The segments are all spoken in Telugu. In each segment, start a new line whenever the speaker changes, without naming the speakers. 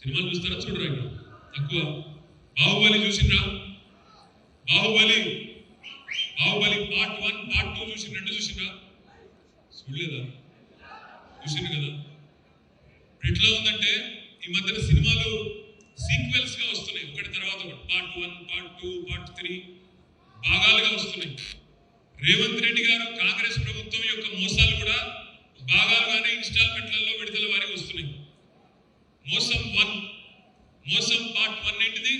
సినిమాలు చూస్తారా? చూడరా తక్కువ. బాహుబలి చూసిండ్రా? Baahubali. Baahubali part one part two చూసి రెండు చూసిండ్రా? చూడలేదా? చూసిండ్రు కదా? ఎట్లా ఉందంటే ఈ మధ్యన సినిమాలు సీక్వెల్స్గా వస్తున్నాయి. ఒకటి తర్వాత ఒకటి. Part one part two part three భాగాలుగా వస్తున్నాయి. రేవంత్ రెడ్డి గారు కాంగ్రెస్ ప్రభుత్వం యొక్క మోసాలు కూడా భాగాలుగానే ఇన్స్టాల్మెంట్లలో విడుదల వారికి వస్తున్నాయి. మోసం వన్ మోసం పార్ట్ వన్ ఏంటిది?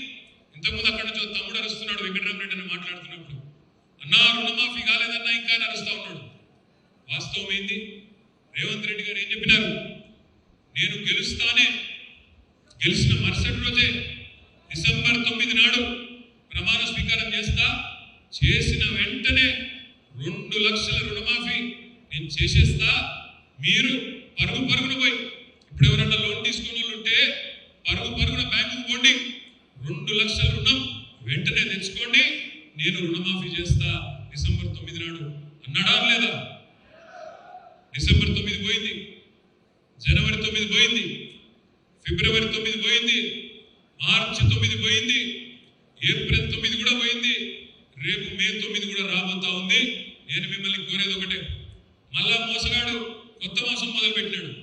ఇంతకుముందు అక్కడ నుంచి తమ్ముడు అరుస్తున్నాడు వెంకటరామరెడ్డి అని మాట్లాడుతున్నప్పుడు. అన్నా రుణమాఫీ కాలేదన్నా ఇంకా అని అరుస్తా ఉన్నాడు. వాస్తవం ఏంది రేవంత్ రెడ్డి గారు ఏం చెప్పినారు? నేను గెలుస్తానే గెలిచిన మరుసటి రోజే డిసెంబర్ తొమ్మిది నాడు ప్రమాణ స్వీకారం చేస్తా. చేసిన వెంటనే రెండు లక్షల రుణమాఫీ నేను చేసేస్తా. మీరు నేను రుణమాఫీ చేస్తా డిసెంబర్ తొమ్మిది నాడు అన్నాడా లేదా? డిసెంబర్ తొమ్మిది పోయింది. జనవరి తొమ్మిది పోయింది. ఫిబ్రవరి తొమ్మిది పోయింది. మార్చి తొమ్మిది పోయింది. ఏప్రిల్ తొమ్మిది కూడా పోయింది. రేపు మే తొమ్మిది కూడా రాబోతా ఉంది. నేను మిమ్మల్ని కోరేది ఒకటే. మళ్ళా మోసగాడు కొత్త మోసం మొదలు పెట్టినాడు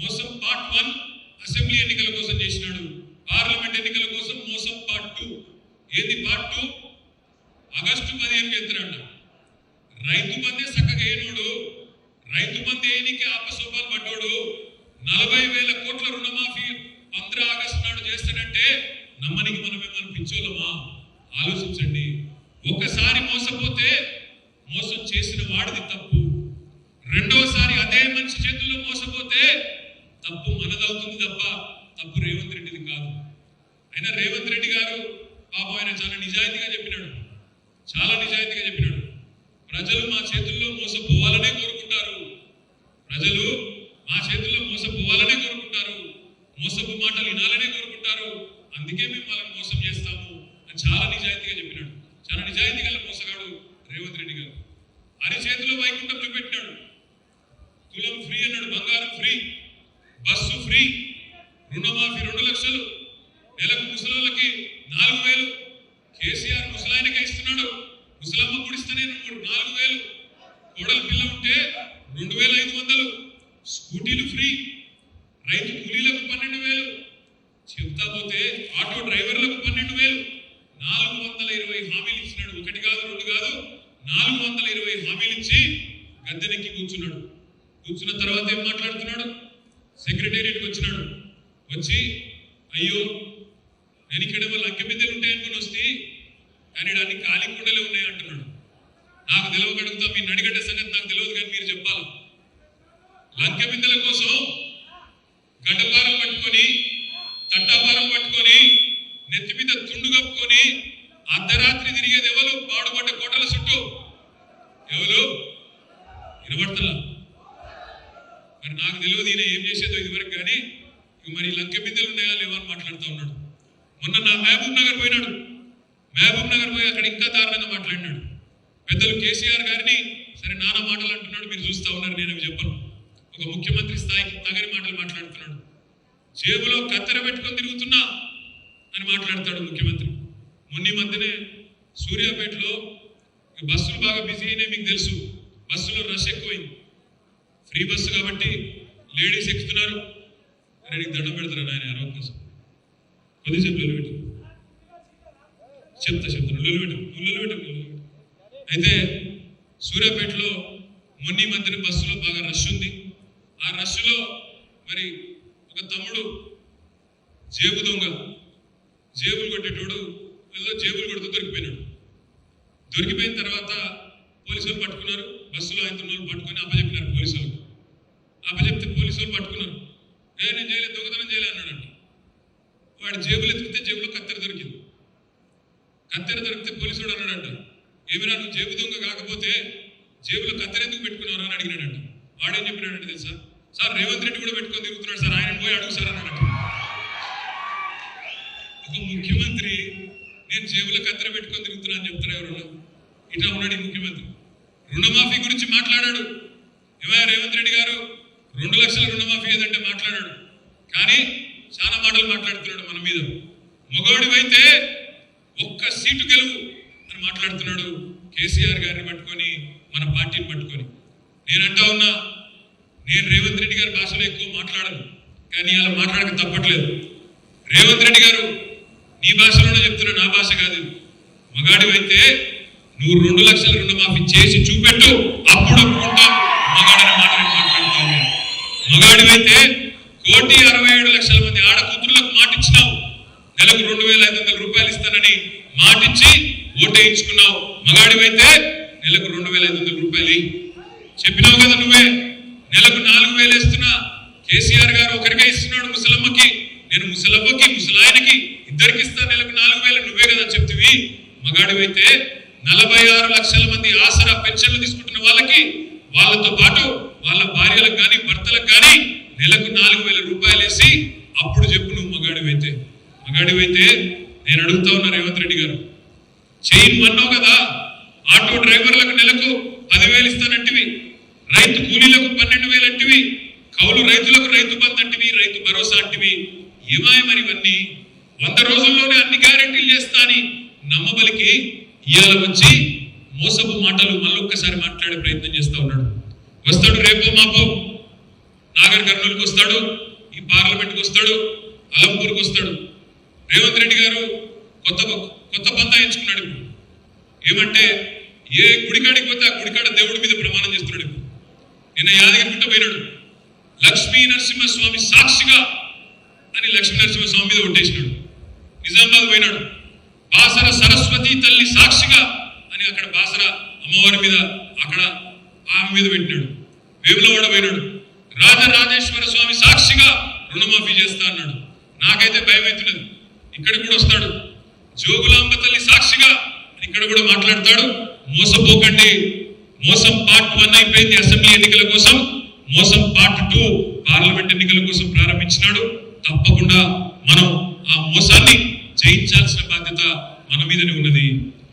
మోసం పార్ట్ వన్ అసెంబ్లీ ఎన్నికల కోసం చేసినాడు. పార్లమెంట్ ఎన్నికల కోసం మోసం పార్ట్ టూ. ఏంది పార్ట్ టూ? ఆగస్టు పదిహేను ఎత్తురాడు రైతు మంది చక్కగా ఏనోడు రైతు మంది ఏనికి ఆపశోభాలు పడ్డోడు నలభై వేల కోట్ల రుణమాఫీ పంద్రా ఆగస్టు నాడు చేస్తాడంటే నమ్మనికి మనం ఏమైనా పిచ్చోళ్ళమా? ఆలోచించండి. ఒక్కసారి మోసపోతే మోసం చేసిన వాడిది తప్పు. రెండోసారి అదే మనిషి చేతుల్లో మోసపోతే తప్పు మనదవుతుంది తప్ప తప్పు రేవంత్ రెడ్డిది కాదు. అయినా రేవంత్ రెడ్డి గారు పాపం ఆయన చాలా నిజాయితీగా చెప్పినాడు. చాలా నిజాయితీగా చెప్పినాడు. ప్రజలు మా చేతుల్లో మోసపోవాలనే కోరుకుంటారు. ప్రజలు మా చేతుల్లో మోసపోవాలనే కోరుకుంటారు. మోసపు మాటలు వినాలనే కోరుకుంటారు. అందుకే మేము వాళ్ళని మోసం చేస్తాము అని చాలా నిజాయితీగా చెప్పినాడు. చాలా నిజాయితీ గల మోసగాడు రేవంత్ రెడ్డి గారు. అరి చేతిలో వైకుంఠం చూపెట్టినాడు. తులం ఫ్రీ అన్నాడు బంగారం ఫ్రీ బస్సు ఫ్రీ రుణమాఫీ రెండు లక్షలు నెలకు ముసలోళ్ళకి నాలుగు వేలు కేసీఆర్ ముసలాయనకే ఇస్తున్నాడు. ముసలమ్మ గుడిస్తేనే మూడు నాలుగు వేలు. కోడల పిల్ల ఉంటే రెండు వేల ఐదు వందలు. స్కూటీలు ఫ్రీ. రైతు కూలీలకు పన్నెండు వేలు. చెప్తా పోతే ఆటో డ్రైవర్లకు పన్నెండు వేలు. నాలుగు వందల ఇరవై హామీలు ఇచ్చినాడు. ఒకటి కాదు రెండు కాదు. నాలుగు వందల ఇరవై హామీలు ఇచ్చి గద్దెనెక్కి కూర్చున్నాడు. కూర్చున్న తర్వాత ఏం మాట్లాడుతున్నాడు? సెక్రటేరియట్కి వచ్చినాడు. వచ్చి అయ్యో నేను ఇక్కడ లంకె బిద్దెలు ఉంటాయనుకుని వస్తే కానీ అన్ని ఖాళీ కుండలే ఉన్నాయి అంటున్నాడు. నాకు తెలియగడుగుతా మీ నడిగడ్డ సంగతి నాకు తెలియదు కానీ మీరు చెప్పాలి? లంకె బిందెల కోసం గడ్డపారం పట్టుకొని తట్టాపారం పట్టుకొని నెత్తి మీద తుండు కప్పుకొని అర్ధరాత్రి తిరిగేది ఎవరు? పాడుబడ్డ కోటల చుట్టూ. ఎవరు? వినబడతలా? మరి నాకు తెలియదు ఈయన ఏం చేసేదో ఇదివరకు కానీ ఇక మరి లంకె బిందెలు ఉన్నాయా లేవని మాట్లాడుతూ ఉన్నాడు. మొన్న నా మహబూబ్ నగర్ పోయినాడు. మహబూబ్ నగర్ పోయి అక్కడ ఇంకా దారుణంగా మాట్లాడినాడు. పెద్దలు కేసీఆర్ గారిని సరే నానా మాటలు అంటున్నాడు మీరు చూస్తా ఉన్నారు నేను చెప్పను. ఒక ముఖ్యమంత్రి స్థాయికి తగని మాటలు మాట్లాడుతున్నాడు. జేబులో కత్తెర పెట్టుకొని తిరుగుతున్నా అని మాట్లాడతాడు ముఖ్యమంత్రి. మొన్న మధ్యనే సూర్యాపేటలో బస్సులు బాగా బిజీ అయినాయి మీకు తెలుసు. బస్సులో రష్ ఎక్కువైంది. ఫ్రీ బస్సు కాబట్టి లేడీస్ ఎక్కుతున్నారు. అరే దండం పెడతారు నాయన అరవై కొద్దిసేపు లొల్లి చెప్తా చెప్తాను లొల్లి పెట్టు అయితే సూర్యాపేటలో మొన్నీ మధ్యన బస్సులో బాగా రష్ ఉంది. ఆ రష్లో మరి ఒక తమ్ముడు జేబు దొంగ. జేబులు కొట్టేటోడు ఏదో జేబులు కొడుతూ దొరికిపోయినాడు. దొరికిపోయిన తర్వాత పోలీసులు పట్టుకున్నారు. బస్సులో ఆయన వాళ్ళు పట్టుకొని అప్పచెప్పినారు పోలీసులు. అప్పచెప్తే పోలీసులు పట్టుకున్నారు. ఏ నేను చేయలేదు దొంగతనం చేయలే అన్నాడు వాడు జేబులు ఎత్తుకుంటే జేబులో కత్తెర దొరికి కత్తెర దొరికితే పోలీసుడు అన్నాడంట. ఏమిరా నువ్వు జేబు దొంగ కాకపోతే జేబులో కత్తెర ఎందుకు పెట్టుకున్నావు అని అడిగినాడంట. వాడేం చెప్పినాడంటే తెలుసా? సార్ రేవంత్ రెడ్డి కూడా పెట్టుకొని తిరుగుతున్నాడు సార్ ఆయన పోయి అడుగు సార్ అన్నాడంట. ఒక ముఖ్యమంత్రి నేను జేబులో కత్తెర పెట్టుకొని తిరుగుతున్నా అని చెప్తారా ఎవరన్నా? ఇట్లా ఉన్నాడు ఈ ముఖ్యమంత్రి. రుణమాఫీ గురించి మాట్లాడాడు. ఏమయ్య రేవంత్ రెడ్డి గారు? రెండు లక్షల రుణమాఫీ ఏదంటే మాట్లాడాడు. కానీ చాలా మాటలు మాట్లాడుతున్నాడు మన మీద. మగవాడివైతే ఒక్క సీటు గెలువు అని మాట్లాడుతున్నాడు కేసీఆర్ గారిని పట్టుకొని మన పార్టీని పట్టుకొని. నేనంటా ఉన్నా నేను రేవంత్ రెడ్డి గారి భాషలో ఎక్కువ మాట్లాడను కానీ అలా మాట్లాడక తప్పట్లేదు. రేవంత్ రెడ్డి గారు నీ భాషలోనే చెప్తున్నా నా భాష కాదు. మగాడివైతే నువ్వు రెండు లక్షల రుణమాఫీ చేసి చూపెట్టు అప్పుడు మగాడిని మగాడని మాటని మాట్లాడతావు మగాడివైతే కోటి అరవై ఏడు లక్షల మంది ఆడకూతురులకు మాట ఇచ్చినావు నెలకు రెండు వేల ఐదు వందల రూపాయలు ఇస్తానని మాటిచ్చి ఓటేయించుకున్నావు మగాడివైతే నెలకు రెండు వేల ఐదు వందల రూపాయలు చెప్పినావు కదా నువ్వే నెలకు నాలుగు వేలు ఇస్తున్నా కేసీఆర్ గారు ఒకరికే ఇస్తున్నాడు ముసలమ్మకి. నేను ముసలమ్మకి ముసలాయనకి ఇద్దరికి ఇస్తా నెలకు నాలుగు వేలు. నువ్వే కదా చెప్తివి. మగాడివైతే నలభై ఆరు లక్షల మంది ఆసరా పెన్షన్లు తీసుకుంటున్న వాళ్ళకి వాళ్ళతో పాటు వాళ్ళ భార్యలకు కానీ భర్తలకు కానీ నెలకు నాలుగు వేల రూపాయలు వేసి అప్పుడు చెప్పు నువ్వు మగాడివైతే. మగాడివైతే నేను అడుగుతా ఉన్నా రేవంత్ రెడ్డి గారు. చెయ్యి అన్నావు కదా ఆటో డ్రైవర్లకు నెలకు పదివేలు ఇస్తానంటివి రైతు కూలీలకు పన్నెండు వేలు అంటివి కౌలు రైతులకు రైతు బంధు అంటివి రైతు భరోసా అంటివి. ఏమాయ మరి ఇవన్నీ? వంద రోజుల్లోనే అన్ని గ్యారెంటీలు చేస్తా అని నమ్మబలికి ఇవాళ వచ్చి మోసపు మాటలు మళ్ళొక్కసారి మాట్లాడే ప్రయత్నం చేస్తా ఉన్నాడు. వస్తాడు రేపో మాపో. నాగర్ కర్నూలుకి వస్తాడు ఈ పార్లమెంట్కి వస్తాడు అలంపూర్కి వస్తాడు. రేవంత్ రెడ్డి గారు కొత్త కొత్త పంతా ఎంచుకున్నాడు ఏమంటే ఏ గుడికాడికి పోతే ఆ గుడికాడ దేవుడి మీద ప్రమాణం చేస్తున్నాడు నిన్న యాదగిరిగుట్ట పోయినాడు. లక్ష్మీ నరసింహస్వామి సాక్షిగా అని లక్ష్మీ నరసింహస్వామి మీద ఒట్టేసినాడు. నిజామాబాద్ పోయినాడు. బాసర సరస్వతి తల్లి సాక్షిగా అని అక్కడ బాసర అమ్మవారి మీద అక్కడ ఆమె మీద పెట్టినాడు. వేములవాడ పోయినాడు. రాజరాజేశ్వర స్వామి సాక్షిగా రుణమాఫీ చేస్తా అన్నాడు. నాకైతే భయం అవుతున్నది ఇక్కడ కూడా వస్తాడు. జోగులాంబ తల్లి సాక్షిగా ఇక్కడ కూడా మాట్లాడతాడు. మోసపోకండి. మోసం పార్ట్ వన్ అయిపోయింది అసెంబ్లీ ఎన్నికల కోసం. మోసం పార్ట్ టూ పార్లమెంట్ ఎన్నికల కోసం ప్రారంభించినాడు. తప్పకుండా మనం ఆ మోసాన్ని జయించాల్సిన బాధ్యత మన మీదనే ఉన్నది.